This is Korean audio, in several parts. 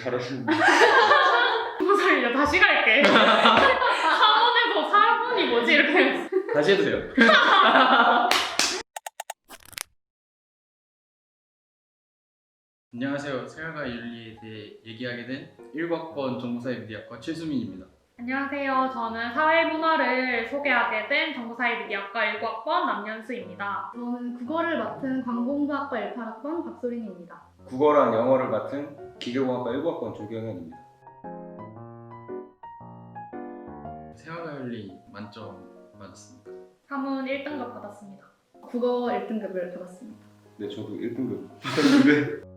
잘하시는데. 무슨 소리야? 다시 갈게. 4번에서 4분이 뭐지? 이렇게. 다시 해도 돼요. 안녕하세요. 생활과 윤리에 대해 얘기하게 된 1학번 정보사회미디어과 최수민입니다. 안녕하세요. 저는 사회문화를 소개하게 된 정보사회미디어과 19학번 남연수입니다. 저는 국어를 맡은 관공부학과 18학번 박소린입니다. 국어랑 영어를 맡은 기계공학과 1학번 조경현입니다. 윤리 만점 맞았습니다. 사문 1등급 받았습니다. 국어 1등급을 받았습니다. 네, 저도 1등급 받았는데.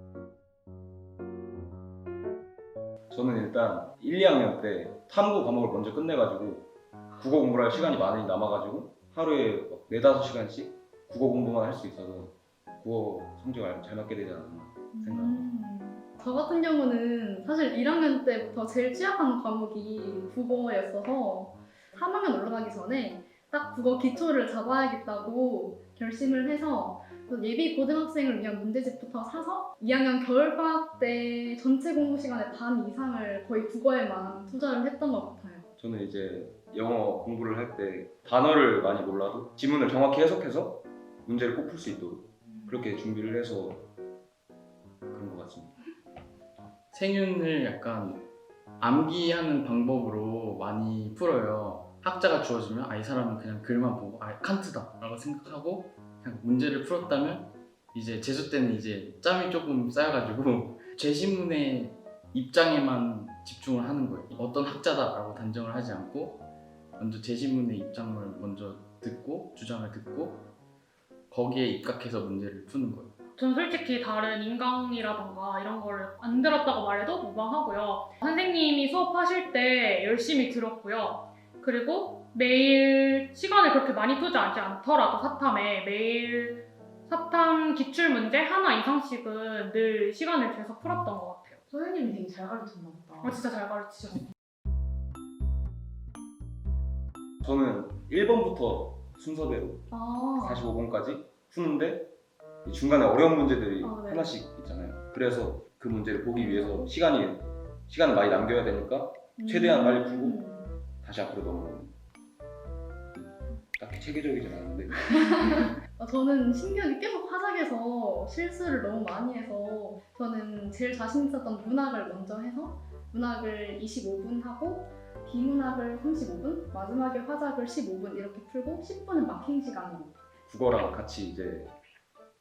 저는 일단 1, 2학년 때 탐구 과목을 먼저 끝내가지고 국어 공부를 할 시간이 많이 남아가지고 하루에 막 4, 5시간씩 국어 공부만 할 수 있어서 국어 성적을 잘 맞게 되지 않았나 생각합니다. 음, 저 같은 경우는 사실 1학년 때부터 제일 취약한 과목이 국어였어서 3학년 올라가기 전에 딱 국어 기초를 잡아야겠다고 결심을 해서 예비 고등학생을 위한 문제집부터 사서 2학년 겨울방학 때 전체 공부 시간의 반 이상을 거의 국어에만 투자를 했던 것 같아요. 저는 이제 영어 공부를 할 때 단어를 많이 몰라도 지문을 정확히 해석해서 문제를 꼭 풀 수 있도록 그렇게 준비를 해서 것 같습니다. 생윤을 약간 암기하는 방법으로 많이 풀어요. 학자가 주어지면 아 이 사람은 그냥 글만 보고 아 칸트다라고 생각하고 그냥 문제를 풀었다면 이제 재수 때는 이제 짬이 조금 쌓여가지고 제시문의 입장에만 집중을 하는 거예요. 어떤 학자다라고 단정을 하지 않고 먼저 제시문의 입장을 먼저 듣고 주장을 듣고 거기에 입각해서 문제를 푸는 거예요. 전 솔직히 다른 인강이라던가 이런 거를 안 들었다고 말해도 무방하고요. 선생님이 수업하실 때 열심히 들었고요. 그리고 매일 시간을 그렇게 많이 투자하지 않더라도 사탐에 매일 사탐 기출 문제 하나 이상씩은 늘 시간을 내서 풀었던 것 같아요. 선생님이 되게 잘 가르쳤나 보다. 어, 진짜 잘 가르치셨어요. 저는 1번부터 순서대로 아, 45번까지 푸는데 이 중간에 어려운 문제들이 아, 네. 하나씩 있잖아요. 그래서 그 문제를 보기 위해서 시간이 시간을 많이 남겨야 되니까 최대한 빨리 풀고 음. 다시 앞으로 넘어가는. 딱히 체계적이진 않은데 어, 저는 신기하게 계속 화작에서 실수를 너무 많이 해서 저는 제일 자신 있었던 문학을 먼저 해서 문학을 25분 하고 비문학을 35분, 마지막에 화작을 15분 이렇게 풀고 10분은 마킹 시간으로 국어랑 같이 이제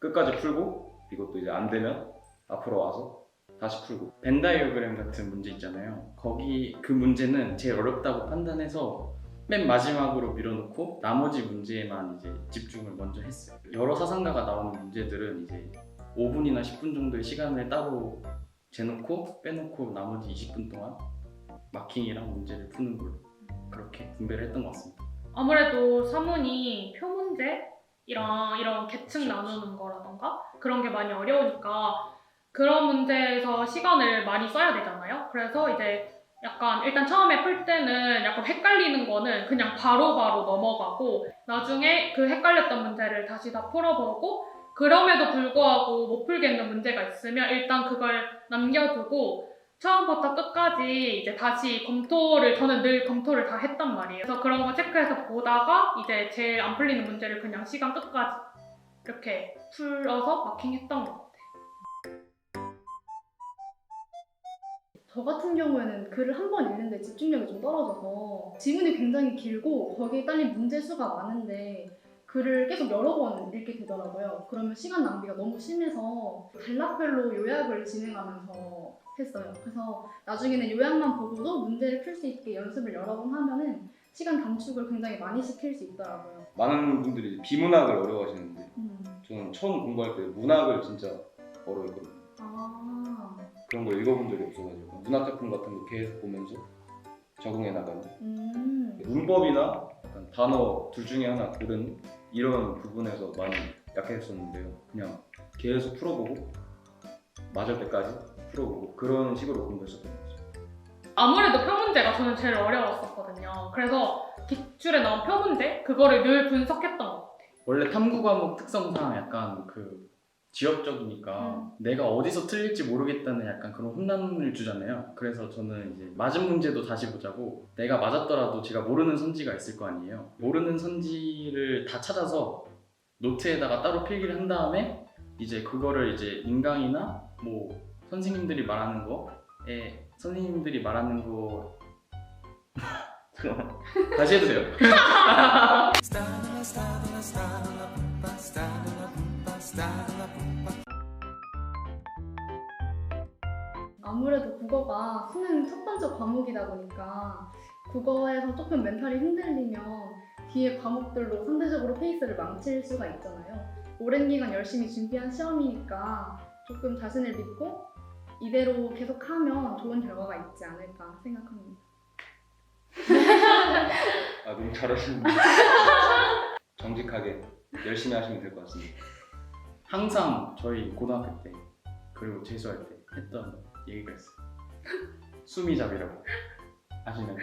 끝까지 풀고 이것도 이제 안 되면 앞으로 와서 다시 풀고 벤다이어그램 같은 문제 있잖아요. 거기 그 문제는 제일 어렵다고 판단해서 맨 마지막으로 밀어놓고 나머지 문제에만 이제 집중을 먼저 했어요. 여러 사상가가 나오는 문제들은 이제 5분이나 10분 정도의 시간을 따로 재놓고 빼놓고 나머지 20분 동안 마킹이랑 문제를 푸는 걸로 그렇게 분배를 했던 것 같습니다. 아무래도 사문이 표 문제 이랑 이런 계층 나누는 거라던가 그런 게 많이 어려우니까 그런 문제에서 시간을 많이 써야 되잖아요. 그래서 이제 약간 일단 처음에 풀 때는 약간 헷갈리는 거는 그냥 바로바로 넘어가고 나중에 그 헷갈렸던 문제를 다시 다 풀어보고 그럼에도 불구하고 못 풀겠는 문제가 있으면 일단 그걸 남겨두고 처음부터 끝까지 이제 다시 검토를 저는 늘 검토를 다 했단 말이에요. 그래서 그런 거 체크해서 보다가 이제 제일 안 풀리는 문제를 그냥 시간 끝까지 이렇게 풀어서 마킹했던 것 같아요. 저 같은 경우에는 글을 한 번 읽는데 집중력이 좀 떨어져서 지문이 굉장히 길고 거기에 딸린 문제 수가 많은데 글을 계속 여러 번 읽게 되더라고요. 그러면 시간 낭비가 너무 심해서 단락별로 요약을 진행하면서 했어요. 그래서 나중에는 요약만 보고도 문제를 풀 수 있게 연습을 여러 번 하면은 시간 단축을 굉장히 많이 시킬 수 있더라고요. 많은 분들이 비문학을 어려워하시는데 음. 저는 처음 공부할 때 문학을 진짜 어려워했거든요. 아, 그런 걸 읽어본 적이 없어가지고 문학 작품 같은 거 계속 보면서 적응해 나가는 음. 문법이나 약간 단어 둘 중에 하나 고르는 이런 부분에서 많이 약했었는데요. 그냥 계속 풀어보고 맞을 때까지 풀어보고 그런 식으로 공부했었던 것 같아요. 아무래도 표 문제가 저는 제일 어려웠었거든요. 그래서 기출에 나온 표 문제 그거를 늘 분석했던 것 같아요. 원래 탐구 과목 특성상 약간 그 지엽적이니까 내가 어디서 틀릴지 모르겠다는 약간 그런 혼란을 주잖아요. 그래서 저는 이제 맞은 문제도 다시 보자고 내가 맞았더라도 제가 모르는 선지가 있을 거 아니에요. 모르는 선지를 다 찾아서 노트에다가 따로 필기를 한 다음에 이제 그거를 이제 인강이나 뭐 선생님들이 말하는 거에 선생님들이 말하는 거 잠깐만 다시 해도 돼요. 아무래도 국어가 수능 첫 번째 과목이다 보니까 국어에서 조금 멘탈이 흔들리면 뒤에 과목들로 상대적으로 페이스를 망칠 수가 있잖아요. 오랜 기간 열심히 준비한 시험이니까 조금 자신을 믿고 이대로 계속하면 좋은 결과가 있지 않을까 생각합니다. 아 너무 잘하시는데 정직하게 열심히 하시면 될 것 같습니다. 항상 저희 고등학교 때 그리고 재수할 때 했던 얘기가 있어요. 수미잡이라고 아시나요?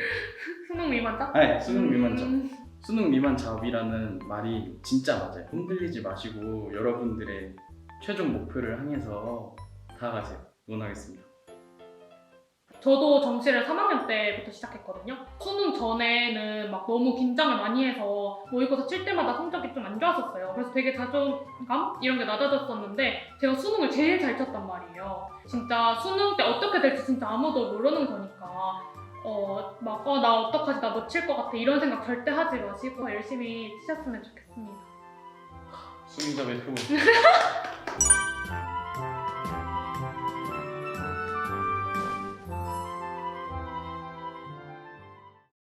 수능 미만자? 네, 수능 미만잡. 음, 수능 미만 잡이라는 말이 진짜 맞아요. 흔들리지 마시고 여러분들의 최종 목표를 향해서 다가가세요. 응원하겠습니다. 저도 정시를 3학년 때부터 시작했거든요. 수능 전에는 막 너무 긴장을 많이 해서 모의고사 칠 때마다 성적이 좀 안 좋았었어요. 그래서 되게 자존감 이런 게 낮아졌었는데 제가 수능을 제일 잘 쳤단 말이에요. 진짜 수능 때 어떻게 될지 진짜 아무도 모르는 거니까 어막 어 나 어떡하지 나 못 칠 것 같아 이런 생각 절대 하지 마시고 열심히 치셨으면 좋겠습니다. 수미잡의 표본.